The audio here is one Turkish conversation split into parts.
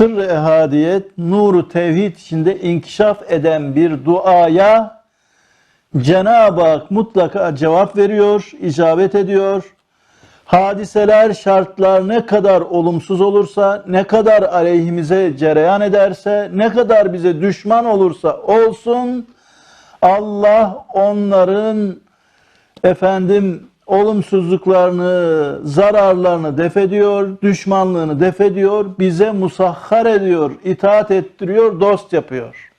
sırrı ehadiyet, nuru tevhid içinde inkişaf eden bir duaya Cenab-ı Hak mutlaka cevap veriyor, icabet ediyor. Hadiseler, şartlar ne kadar olumsuz olursa, ne kadar aleyhimize cereyan ederse, ne kadar bize düşman olursa olsun, Allah onların efendim olumsuzluklarını, zararlarını def ediyor, düşmanlığını def ediyor, bize musahhar ediyor, itaat ettiriyor, dost yapıyor.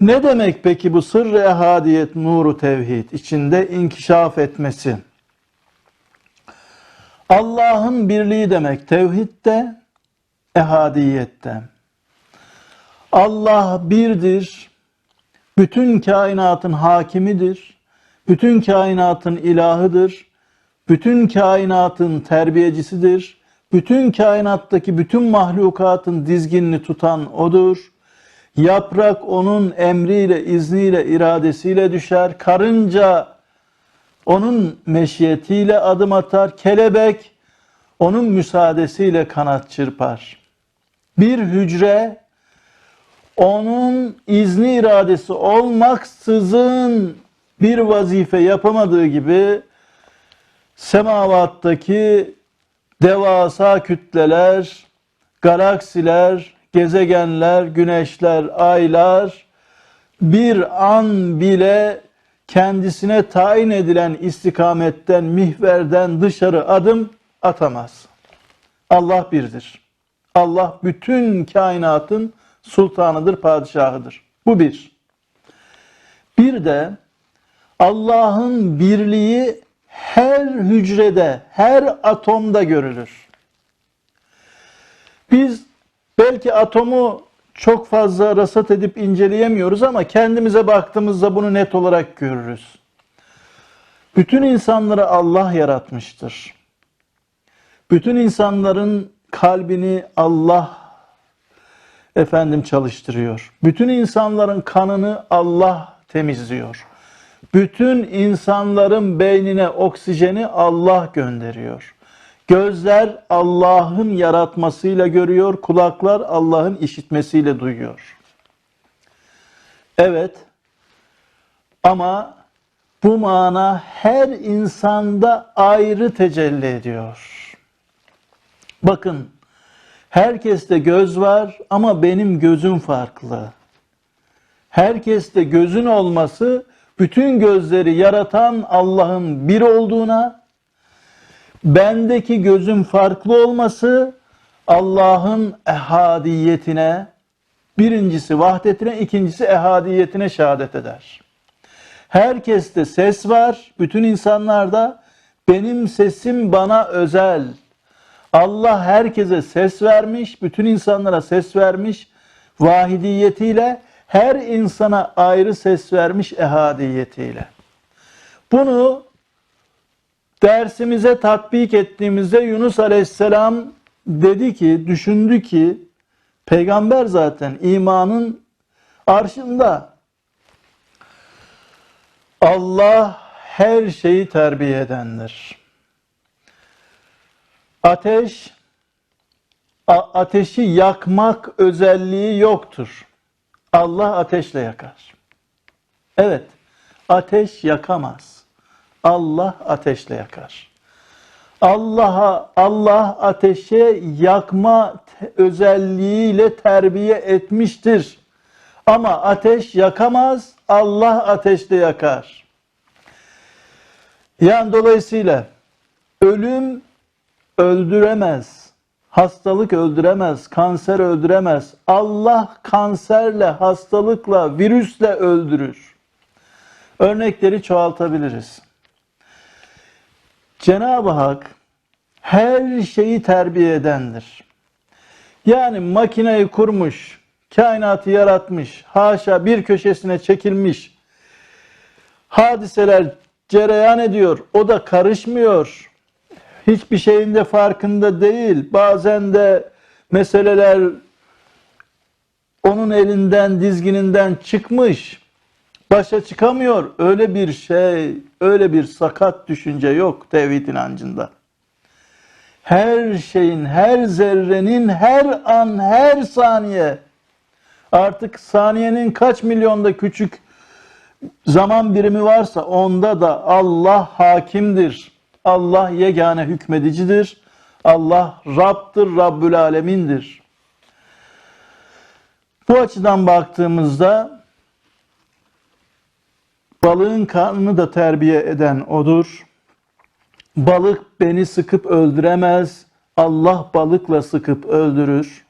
Ne demek peki bu sırrı ehadiyet, nuru tevhid içinde inkişaf etmesi? Allah'ın birliği demek tevhidde, ehadiyette. Allah birdir, bütün kainatın hakimidir, bütün kainatın ilahıdır, bütün kainatın terbiyecisidir, bütün kainattaki bütün mahlukatın dizginini tutan O'dur. Yaprak O'nun emriyle, izniyle, iradesiyle düşer. Karınca O'nun meşiyetiyle adım atar. Kelebek O'nun müsaadesiyle kanat çırpar. Bir hücre onun izni iradesi olmaksızın bir vazife yapamadığı gibi semavattaki devasa kütleler, galaksiler, gezegenler, güneşler, aylar bir an bile kendisine tayin edilen istikametten, mihverden dışarı adım atamaz. Allah birdir. Allah bütün kainatın sultanıdır, padişahıdır. Bu bir. Bir de Allah'ın birliği her hücrede, her atomda görülür. Biz belki atomu çok fazla rasat edip inceleyemiyoruz ama kendimize baktığımızda bunu net olarak görürüz. Bütün insanları Allah yaratmıştır. Bütün insanların kalbini Allah efendim çalıştırıyor. Bütün insanların kanını Allah temizliyor. Bütün insanların beynine oksijeni Allah gönderiyor. Gözler Allah'ın yaratmasıyla görüyor, kulaklar Allah'ın işitmesiyle duyuyor. Evet. Ama bu mana her insanda ayrı tecelli ediyor. Bakın, herkeste göz var ama benim gözüm farklı. Herkeste gözün olması bütün gözleri yaratan Allah'ın bir olduğuna, bendeki gözüm farklı olması Allah'ın ehadiyetine, birincisi vahdetine, ikincisi ehadiyetine şehadet eder. Herkeste ses var, bütün insanlarda benim sesim bana özel. Allah herkese ses vermiş, bütün insanlara ses vermiş vahidiyetiyle her insana ayrı ses vermiş ehadiyetiyle. Bunu dersimize tatbik ettiğimizde Yunus Aleyhisselam dedi ki, düşündü ki peygamber zaten imanın arşında. Allah her şeyi terbiye edendir. Ateş ateşi yakmak özelliği yoktur. Allah ateşle yakar. Evet, ateş yakamaz. Allah ateşle yakar. Allah'a Allah ateşe yakma özelliğiyle terbiye etmiştir. Ama ateş yakamaz, Allah ateşle yakar. Yani dolayısıyla ölüm öldüremez. Hastalık öldüremez, kanser öldüremez. Allah kanserle, hastalıkla, virüsle öldürür. Örnekleri çoğaltabiliriz. Cenab-ı Hak her şeyi terbiye edendir. Yani makineyi kurmuş, kainatı yaratmış, haşa bir köşesine çekilmiş, hadiseler cereyan ediyor, o da karışmıyor, hiçbir şeyin de farkında değil. Bazen de meseleler onun elinden, dizgininden çıkmış. Başa çıkamıyor. Öyle bir şey, öyle bir sakat düşünce yok tevhid inancında. Her şeyin, her zerrenin, her an, her saniye. Artık saniyenin kaç milyonda küçük zaman birimi varsa onda da Allah hakimdir. Allah yegane hükmedicidir. Allah Rab'dır, Rabbül Alemin'dir. Bu açıdan baktığımızda balığın karnını da terbiye eden odur. Balık beni sıkıp öldüremez. Allah balıkla sıkıp öldürür.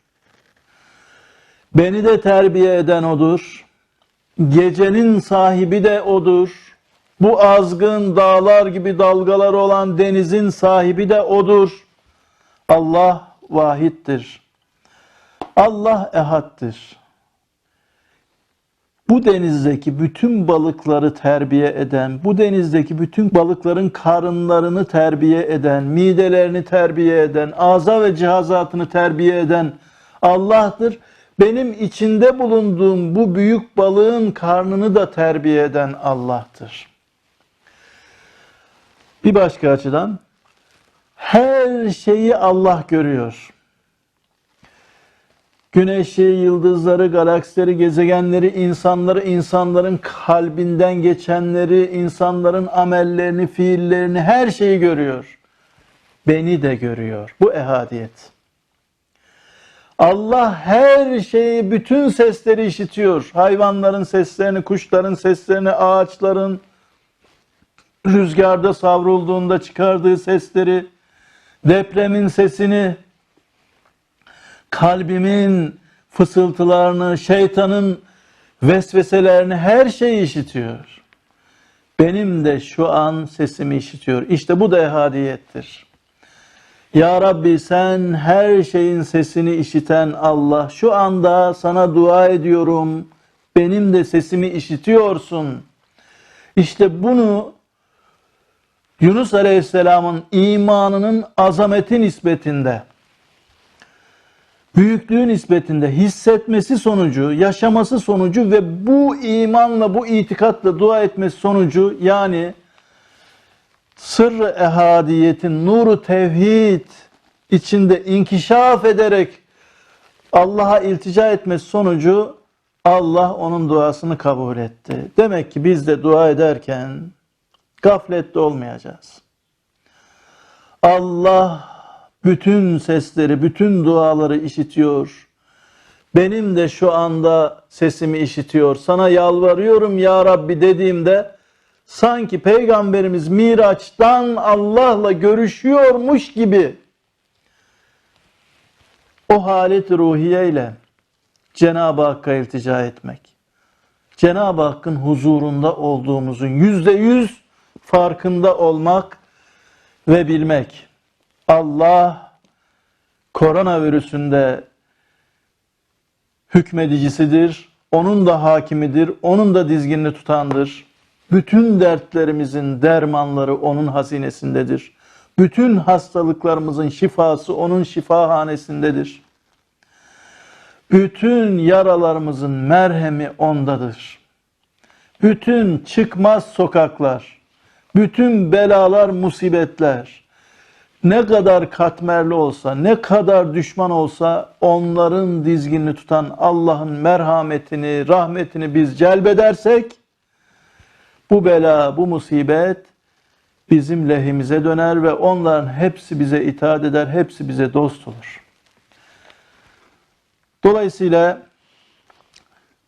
Beni de terbiye eden odur. Gecenin sahibi de odur. Bu azgın dağlar gibi dalgalar olan denizin sahibi de odur. Allah vahittir. Allah ehaddir. Bu denizdeki bütün balıkları terbiye eden, bu denizdeki bütün balıkların karınlarını terbiye eden, midelerini terbiye eden, ağza ve cihazatını terbiye eden Allah'tır. Benim içinde bulunduğum bu büyük balığın karnını da terbiye eden Allah'tır. Bir başka açıdan her şeyi Allah görüyor. Güneşi, yıldızları, galaksileri, gezegenleri, insanları, insanların kalbinden geçenleri, insanların amellerini, fiillerini, her şeyi görüyor. Beni de görüyor. Bu ehadiyet. Allah her şeyi, bütün sesleri işitiyor. Hayvanların seslerini, kuşların seslerini, ağaçların rüzgarda savrulduğunda çıkardığı sesleri, depremin sesini, kalbimin fısıltılarını, şeytanın vesveselerini her şeyi işitiyor. Benim de şu an sesimi işitiyor. İşte bu da ehadiyettir. Ya Rabbi sen her şeyin sesini işiten Allah. Şu anda sana dua ediyorum. Benim de sesimi işitiyorsun. İşte bunu Yunus Aleyhisselam'ın imanının azameti nispetinde büyüklüğü nispetinde hissetmesi sonucu, yaşaması sonucu ve bu imanla, bu itikatla dua etmesi sonucu yani sırrı ehadiyetin, nuru tevhid içinde inkişaf ederek Allah'a iltica etmesi sonucu Allah onun duasını kabul etti. Demek ki biz de dua ederken gaflette olmayacağız. Allah bütün sesleri, bütün duaları işitiyor. Benim de şu anda sesimi işitiyor. Sana yalvarıyorum ya Rabbi dediğimde sanki peygamberimiz Miraç'tan Allah'la görüşüyormuş gibi o halet ruhiyeyle Cenab-ı Hakk'a iltica etmek. Cenab-ı Hakk'ın huzurunda olduğumuzun yüzde yüz farkında olmak ve bilmek. Allah koronavirüsünde hükmedicisidir. Onun da hakimidir. Onun da dizginini tutandır. Bütün dertlerimizin dermanları onun hazinesindedir. Bütün hastalıklarımızın şifası onun şifahanesindedir. Bütün yaralarımızın merhemi ondadır. Bütün çıkmaz sokaklar, bütün belalar, musibetler, ne kadar katmerli olsa, ne kadar düşman olsa onların dizginini tutan Allah'ın merhametini, rahmetini biz celbedersek bu bela, bu musibet bizim lehimize döner ve onların hepsi bize itaat eder, hepsi bize dost olur. Dolayısıyla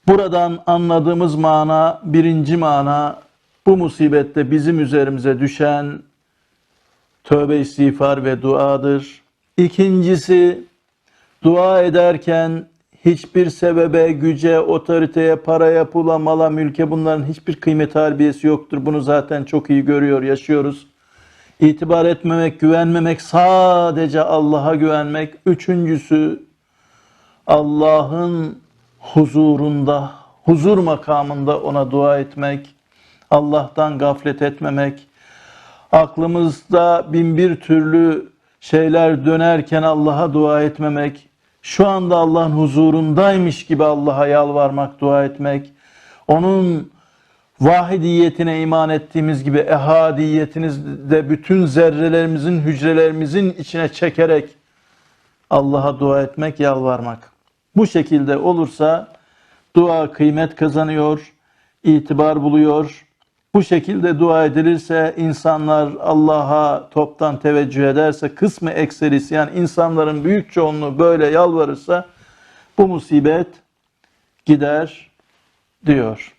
buradan anladığımız mana, birinci mana bu musibette bizim üzerimize düşen tövbe istiğfar ve duadır. İkincisi dua ederken hiçbir sebebe, güce, otoriteye, paraya, pula, mala, mülke bunların hiçbir kıymet harbiyesi yoktur. Bunu zaten çok iyi görüyor, yaşıyoruz. İtibar etmemek, güvenmemek, sadece Allah'a güvenmek. Üçüncüsü Allah'ın huzurunda, huzur makamında ona dua etmek. Allah'tan gaflet etmemek aklımızda bin bir türlü şeyler dönerken Allah'a dua etmemek, şu anda Allah'ın huzurundaymış gibi Allah'a yalvarmak, dua etmek, onun vahidiyetine iman ettiğimiz gibi ehadiyetinizi bütün zerrelerimizin, hücrelerimizin içine çekerek Allah'a dua etmek, yalvarmak. Bu şekilde olursa dua kıymet kazanıyor, itibar buluyor. Bu şekilde dua edilirse insanlar Allah'a toptan teveccüh ederse kısmı ekserisi yani insanların büyük çoğunluğu böyle yalvarırsa bu musibet gider diyor.